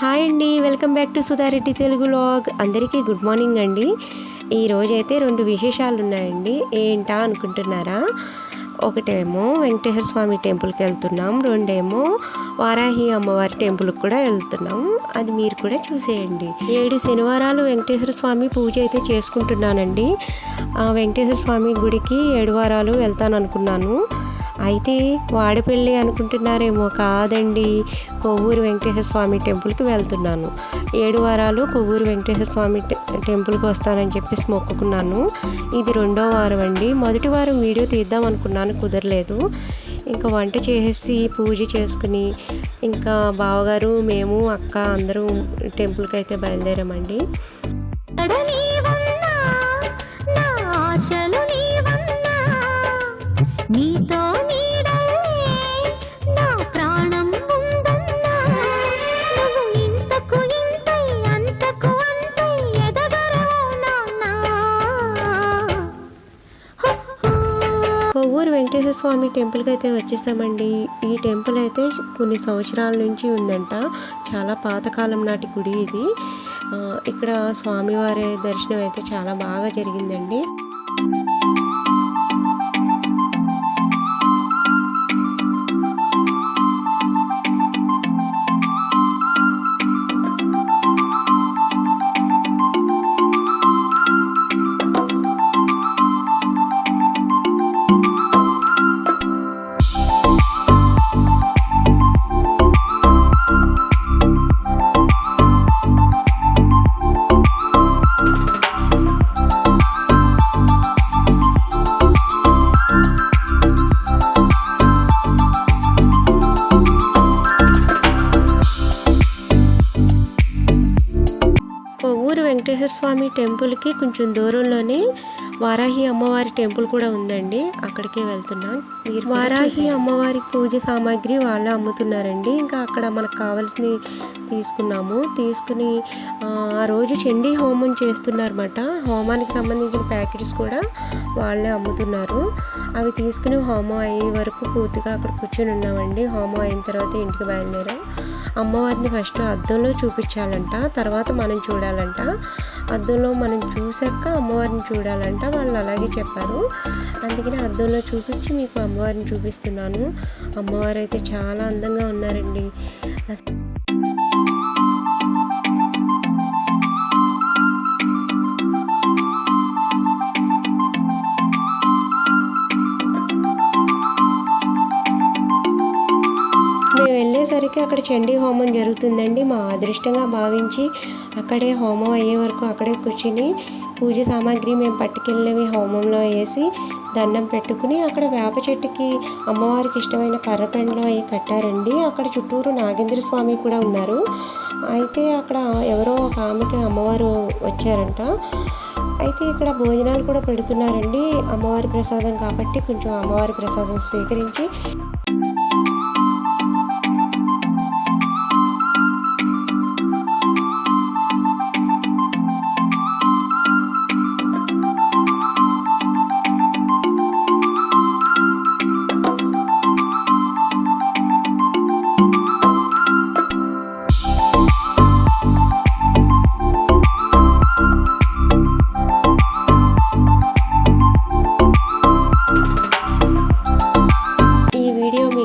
Hi అండి welcome back to Sudha Reddy Telugu log అందరికీ good morning అండి. ఈరోజైతే రెండు విశేషాలు ఉన్నాయండి ఏంటా అనుకుంటున్నారా? ఒకటేమో వెంకటేశ్వర స్వామి టెంపుల్కి వెళ్తున్నాం. రెండేమో వారాహి అమ్మవారి టెంపుల్కి కూడా వెళ్తున్నాం. అది మీరు కూడా చూసేయండి. ఏడు శనివారాలు వెంకటేశ్వర స్వామి పూజ అయితే చేసుకుంటున్నానండి. వెంకటేశ్వర స్వామి గుడికి ఏడు వారాలు వెళ్తాను అనుకున్నాను అయితే వాడపల్లి అనుకుంటున్నారేమో కాదండి. కొవ్వూరు వెంకటేశ్వర స్వామి టెంపుల్కి వెళ్తున్నాను. ఏడు వారాలు కొవ్వూరు వెంకటేశ్వర స్వామి టెంపుల్కి వస్తానని చెప్పేసి మొక్కుకున్నాను. ఇది రెండో వారం అండి. మొదటి వారం వీడియో తీద్దాం అనుకున్నాను కుదరలేదు. ఇంకా వంట చేసేసి పూజ చేసుకుని ఇంకా బావగారు మేము అక్క అందరూ టెంపుల్కి అయితే బయలుదేరామండి. నీతో కొవ్వూరు వెంకటేశ్వర స్వామి టెంపుల్కి అయితే వచ్చేసామండి. ఈ టెంపుల్ అయితే కొన్ని సంవత్సరాల నుంచి ఉందంట. చాలా పాతకాలం నాటి గుడి ఇది. ఆ, ఇక్కడ స్వామివారి దర్శనం అయితే చాలా బాగా జరిగిందండి. కొవ్వూరు వెంకటేశ్వర స్వామి టెంపుల్కి కొంచెం దూరంలోనే వారాహి అమ్మవారి టెంపుల్ కూడా ఉందండి. అక్కడికే వెళ్తున్నాం. మీరు వారాహి అమ్మవారి పూజ సామాగ్రి వాళ్ళే అమ్ముతున్నారండి. ఇంకా అక్కడ మనకు కావాల్సినవి తీసుకున్నాము. తీసుకుని ఆ, ఆ రోజు చండీ హోమం చేస్తున్నారన్నమాట. హోమానికి సంబంధించిన ప్యాకెట్స్ కూడా వాళ్ళే అమ్ముతున్నారు. అవి తీసుకుని హోమం అయ్యే వరకు పూర్తిగా అక్కడ కూర్చొని ఉన్నామండి. హోమం అయిన తర్వాత ఇంటికి బయలుదేరాం. అమ్మవారిని ఫస్ట్ అద్దంలో చూపించాలంట తర్వాత మనం చూడాలంట. అద్దంలో మనం చూసాక అమ్మవారిని చూడాలంట వాళ్ళు అలాగే చెప్పారు. అందుకని అద్దంలో చూపించి మీకు అమ్మవారిని చూపిస్తున్నాను. అమ్మవారు అయితే చాలా అందంగా ఉన్నారండి. వచ్చేసరికి అక్కడ చండీ హోమం జరుగుతుందండి. మా అదృష్టంగా భావించి అక్కడే హోమం అయ్యే వరకు అక్కడే కూర్చుని పూజ సామాగ్రి మేము పట్టుకెళ్ళినవి హోమంలో వేసి దండం పెట్టుకుని అక్కడ వేప చెట్టుకి అమ్మవారికి ఇష్టమైన కర్రపెండలో అవి కట్టారండి. అక్కడ చుట్టూరు నాగేంద్ర స్వామి కూడా ఉన్నారు. అయితే అక్కడ ఎవరో ఒక ఆమెకి అమ్మవారు వచ్చారంట. అయితే ఇక్కడ భోజనాలు కూడా పెడుతున్నారండి అమ్మవారి ప్రసాదం కాబట్టి కొంచెం అమ్మవారి ప్రసాదం స్వీకరించి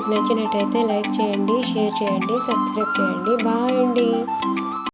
మీకు నచ్చినట్టయితే లైక్ చేయండి షేర్ చేయండి సబ్స్క్రైబ్ చేయండి. బాయ్ అండి.